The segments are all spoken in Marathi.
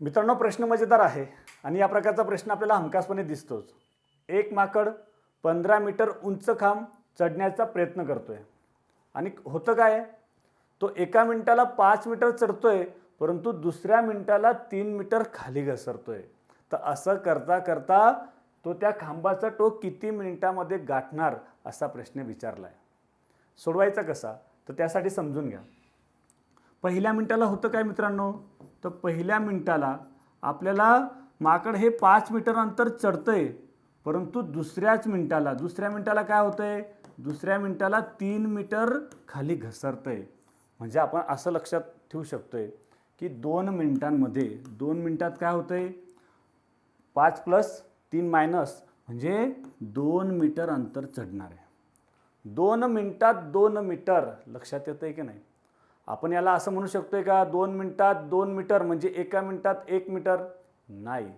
मित्रांनो प्रश्न मजेदार आहे आणि या प्रकारचा प्रश्न आपल्याला हमखासपणे दिसतोच. एक माकड पंधरा मीटर उंच खांब चढण्याचा प्रयत्न करतोय. आणि होतं काय? तो एका मिनटाला पाच मीटर चढतोय परंतु दुसऱ्या मिनटाला तीन मीटर खाली घसरतोय. तर असं करता करता तो त्या खांबाचा टोक किती मिनिटामध्ये गाठणार असा प्रश्न विचारला आहे सोडवायचा कसा? तर त्यासाठी समजून घ्या. पहिल्या मिनिटाला होतं काय मित्रांनो? तर पहिल्या मिनिटाला आपल्याला माकड हे पाच मीटर अंतर चढतं आहे परंतु दुसऱ्याच मिनिटाला दुसऱ्या मिनिटाला काय होतं आहे दुसऱ्या मिनिटाला तीन मीटर खाली घसरतं आहे म्हणजे आपण असं लक्षात ठेवू शकतो आहे की दोन मिनिटांमध्ये दोन मिनिटात काय होतं आहे पाच प्लस तीन मायनस म्हणजे दोन मीटर अंतर चढणार आहे. दोन मिनिटात दोन मीटर लक्षात येतं आहे की नाही? आपण याला असं म्हणू शकतोय का दोन मिनटात दोन मीटर म्हणजे एका मिनटात एक मीटर? नाही.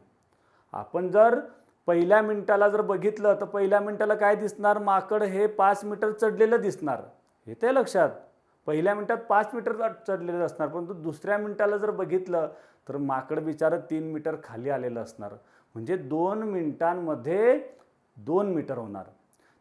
आपण जर पहिल्या मिनिटाला जर बघितलं तर पहिल्या मिनिटाला काय दिसणार? माकड हे पाच मीटर चढलेलं दिसणार. हे ते लक्षात. पहिल्या मिनिटात पाच मीटर चढलेलं असणार परंतु दुसऱ्या मिनिटाला जर बघितलं तर माकड बिचारं तीन मीटर खाली आलेलं असणार. म्हणजे दोन मिनिटांमध्ये दोन मीटर होणार.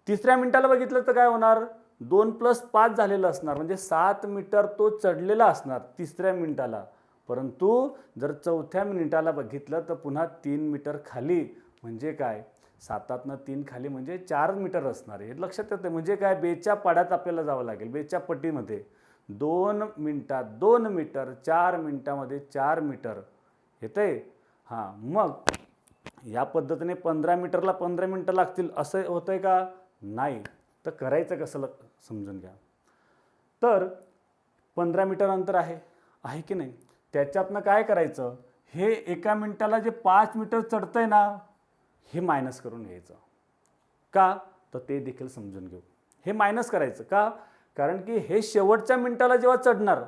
तिसऱ्या मिनिटाला बघितलं तर काय होणार? दोन प्लस पाच झालेलं असणार म्हणजे सात मीटर तो चढलेला असणार तिसऱ्या मिनिटाला. परंतु जर चौथ्या मिनिटाला बघितलं तर पुन्हा तीन मीटर खाली म्हणजे काय? सातातनं तीन खाली म्हणजे चार मीटर असणार आहे. हे लक्षात येतं म्हणजे काय? बेच्या पाड्यात आपल्याला जावं लागेल बेच्या पट्टीमध्ये दोन मिनटात दोन मीटर चार मिनटामध्ये चार मीटर. येतंय? हां मग या पद्धतीने पंधरा मीटरला पंधरा मिनटं लागतील असं होतंय का? नाही. तर करायचं कसं ल समजून घ्या. तर पंधरा मीटर अंतर आहे आहे की नाही? त्याच्यातनं काय करायचं? हे एका मिनिटाला जे पाच मीटर चढतं आहे ना हे मायनस करून घ्यायचं. का? तर ते देखील समजून घेऊ. हे मायनस करायचं. का? कारण की हे शेवटच्या मिनिटाला जेव्हा चढणार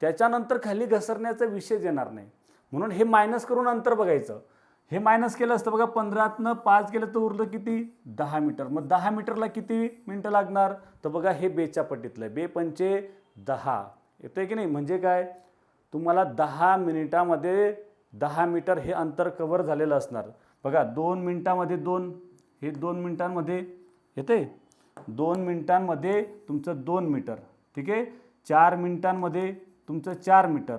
त्याच्यानंतर खाली घसरण्याचा विषय येणार नाही. म्हणून हे मायनस करून अंतर बघायचं. हे मायनस केलं असतं बघा पंधरातनं पाच केलं तर उरलं किती? दहा मीटर. मग दहा मीटरला किती मिनटं लागणार? तर बघा हे बेच्या पट्टीतलं आहे. बे पंचे दहा. आहे की नाही? म्हणजे काय? तुम्हाला दहा मिनिटामध्ये दहा मीटर हे अंतर कवर झालेलं असणार. बघा दोन मिनटामध्ये दोन. हे दोन मिनटांमध्ये येते दोन मिनटांमध्ये तुमचं दोन मीटर. ठीक आहे? चार मिनटांमध्ये तुमचं चार मीटर.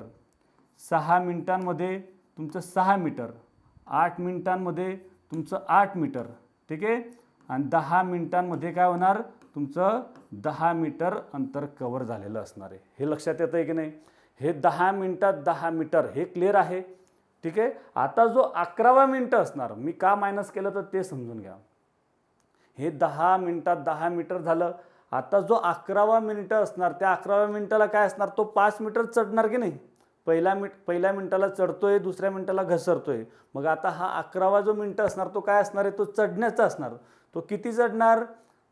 सहा मिनटांमध्ये तुमचं सहा मीटर. आठ मिनिटांमध्ये तुमचं आठ मीटर ठीक आहे? आणि दहा मिनिटांमध्ये काय होणार? तुमचं दहा मीटर अंतर कवर झालेलं असणार आहे. हे लक्षात येतं आहे की नाही? हे दहा मिनटात दहा मीटर हे क्लिअर आहे. ठीक आहे? आता जो अकरावा मिनटं असणार मी का मायनस केलं तर ते समजून घ्या. हे दहा मिनटात दहा मीटर झालं. आता जो अकरावा मिनिटं असणार त्या अकराव्या मिनिटाला काय असणार? तो पाच मीटर चढणार की नाही? पहिल्या मिट पहिल्या मिनिटाला चढतोय दुसऱ्या मिनिटाला घसरतोय. मग आता हा अकरावा जो मिनटं असणार तो काय असणार आहे? तो चढण्याचा असणार. तो किती चढणार?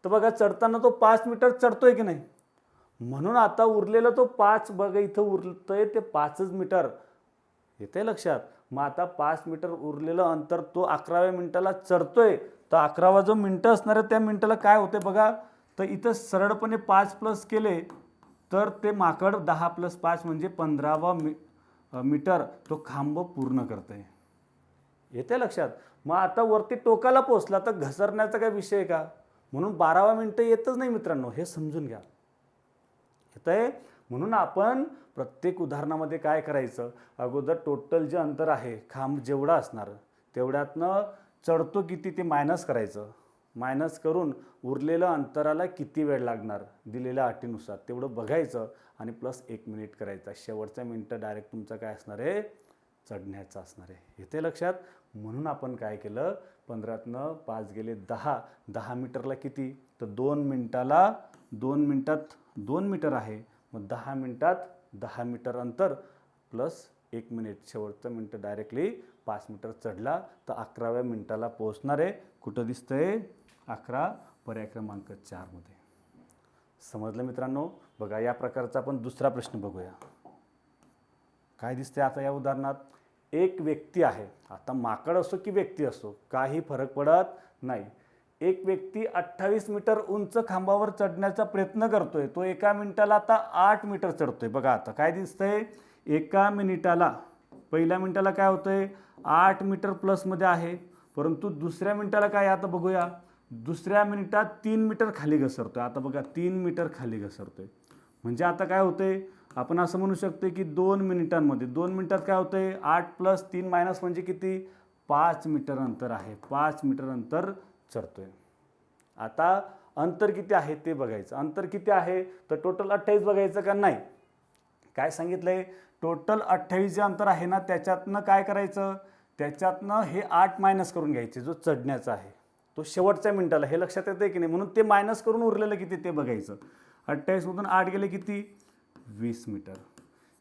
तर बघा चढताना तो पाच मीटर चढतोय की नाही? म्हणून आता उरलेला तो पाच बघा इथं उरतोय ते पाचच मीटर. येते लक्षात? मग आता पाच मीटर उरलेलं अंतर तो अकराव्या मिनिटाला चढतोय. तर अकरावा जो मिनटं असणार आहे त्या मिनटाला काय होते बघा? तर इथं सरळपणे पाच प्लस केले तर ते माकड दहा प्लस पाच म्हणजे पंधरावा मी मीटर तो खांब पूर्ण करतंय. येते लक्षात? मग आता वरती टोकाला पोचला तर घसरण्याचा काय विषय आहे का? म्हणून बारावा मिनटं येतच नाही मित्रांनो हे समजून घ्या. येत आहे म्हणून आपण प्रत्येक उदाहरणामध्ये काय करायचं? अगोदर टोटल जे अंतर आहे खांब जेवढा असणार तेवढ्यातनं चढतो किती ते मायनस करायचं. मायनस करून उरलेलं अंतराला किती वेळ लागणार? दिलेल्या अटीनुसार. तेवढं बघायचं आणि प्लस एक मिनिट करायचा. शेवटचा मिनटं डायरेक्ट तुमचं काय असणार आहे? चढण्याचं असणार आहे. येते लक्षात? म्हणून आपण काय केलं? पंधरातनं पाच गेले दहा. दहा मीटरला किती? तर दोन मिनटाला दोन मिनटात दोन मीटर आहे. मग दहा मिनटात दहा मीटर अंतर प्लस एक मिनिट. शेवटचं मिनटं डायरेक्टली पाच मीटर चढला तर अकराव्या मिनटाला पोहोचणार आहे. कुठं दिसतंय? अकरा पर्याय क्रमांक चारमध्ये समजलं मित्रांनो? बघा या प्रकारचा आपण दुसरा प्रश्न बघूया. काय दिसते आता या उदाहरणात? एक व्यक्ती आहे. आता माकड असो की व्यक्ती असो काही फरक पडत नाही. एक व्यक्ती अठ्ठावीस मीटर उंच खांबावर चढण्याचा प्रयत्न करतोय. तो एका मिनिटाला आता आठ मीटर चढतोय. बघा आता काय दिसतंय? एका मिनिटाला. पहिल्या मिनिटाला काय होतंय? आठ मीटर प्लसमध्ये आहे. परंतु दुसऱ्या मिनिटाला काय आता बघूया. दुसऱ्या मिनिटात तीन मीटर खाली घसरतो आहे आता बघा तीन मीटर खाली घसरतो आहे म्हणजे आता काय होतंय? आपण असं म्हणू शकतो की दोन मिनिटांमध्ये दोन मिनिटात काय होतंय? आठ प्लस तीन मायनस म्हणजे किती? पाच मीटर अंतर आहे. पाच मीटर अंतर चढतो आहे आता अंतर किती आहे ते बघायचं. अंतर किती आहे? तर टोटल अठ्ठावीस बघायचं का नाही? काय सांगितलंय? टोटल अठ्ठावीस जे अंतर आहे ना त्याच्यातनं काय करायचं? त्याच्यातनं हे आठ मायनस करून घ्यायचे जो चढण्याचा आहे. तो शेवटच्या मिनिटाला हे लक्षात येतं की नाही? म्हणून ते मायनस करून उरलेलं किती? ते बघायचं. अठ्ठावीसमधून आठ गेले किती? वीस मीटर.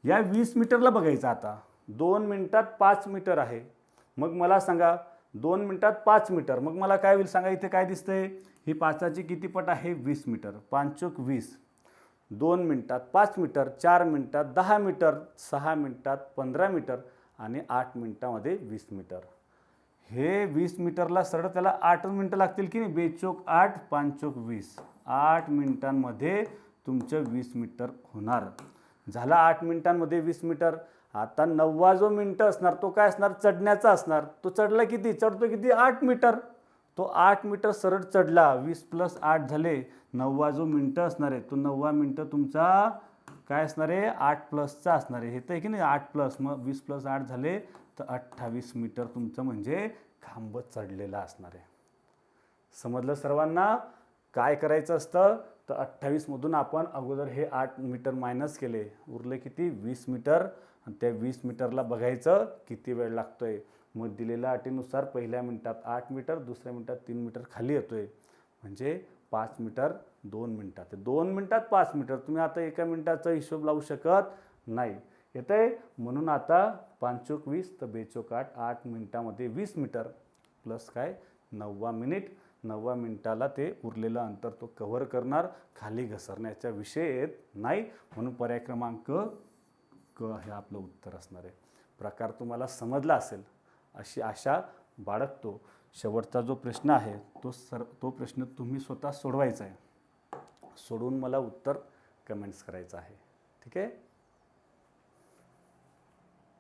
या वीस मीटरला बघायचं आता. दोन मिनटात पाच मीटर आहे. मग मला सांगा दोन मिनटात पाच मीटर. मग मला काय होईल सांगा इथे काय दिसतंय? ही पाचाची किती पट आहे? वीस मीटर. पाचोक वीस. दोन मिनटात पाच मीटर चार मिनटात दहा मीटर सहा मिनटात पंधरा मीटर आणि आठ मिनटामध्ये वीस मीटर. हे वीस मीटरला सरळ त्याला आठ मिनटं लागतील की नाही? बेचोक आठ पाचोक वीस. आठ मिनिटांमध्ये तुमचं वीस मीटर होणार. झाला आठ मिनिटांमध्ये वीस मीटर. आता नववा जो मिनटं असणार तो काय असणार? चढण्याचा असणार. तो चढला किती? चढतो किती? आठ मीटर. तो आठ मीटर सरळ चढला वीस प्लस आठ झाले नववा जो मिनटं असणार आहे तो नववा मिनटं तुमचा काय असणार आहे? आठ प्लसचा असणार आहे. हे तर आहे की नाही? आठ प्लस. मग वीस प्लस आठ झाले तर अठ्ठावीस मीटर तुमचं म्हणजे खांब चढलेला असणार आहे. समजलं सर्वांना? काय करायचं असतं? तर अठ्ठावीसमधून आपण अगोदर हे आठ मीटर मायनस केले. उरले किती? वीस मीटर. आणि त्या वीस मीटरला बघायचं किती वेळ लागतोय. मग दिलेल्या अटीनुसार पहिल्या मिनिटात आठ मीटर दुसऱ्या मिनिटात तीन मीटर खाली येतोय. म्हणजे पाच मीटर दोन मिनटात. दोन मिनटात पाच मीटर. तुम्ही आता एका मिनिटाचा हिशोब लावू शकत नाही. येत आहे म्हणून आता पाचोक वीस तर बेचोक आठ. आठ मिनिटामध्ये वीस मीटर प्लस काय? नववा मिनिट. नववा मिनिटाला ते उरलेलं अंतर तो कव्हर करणार. खाली घसरण्याच्या विषय येत नाही. म्हणून पर्याय क्रमांक क हे आपलं उत्तर असणार आहे. प्रकार तुम्हाला समजला असेल अशी आशा बाळगतो. शेवटचा जो प्रश्न आहे तो सर तो प्रश्न तुम्ही स्वतः सोडवायचा आहे. सोडवून मला उत्तर कमेंट्स करायचं आहे. ठीक आहे?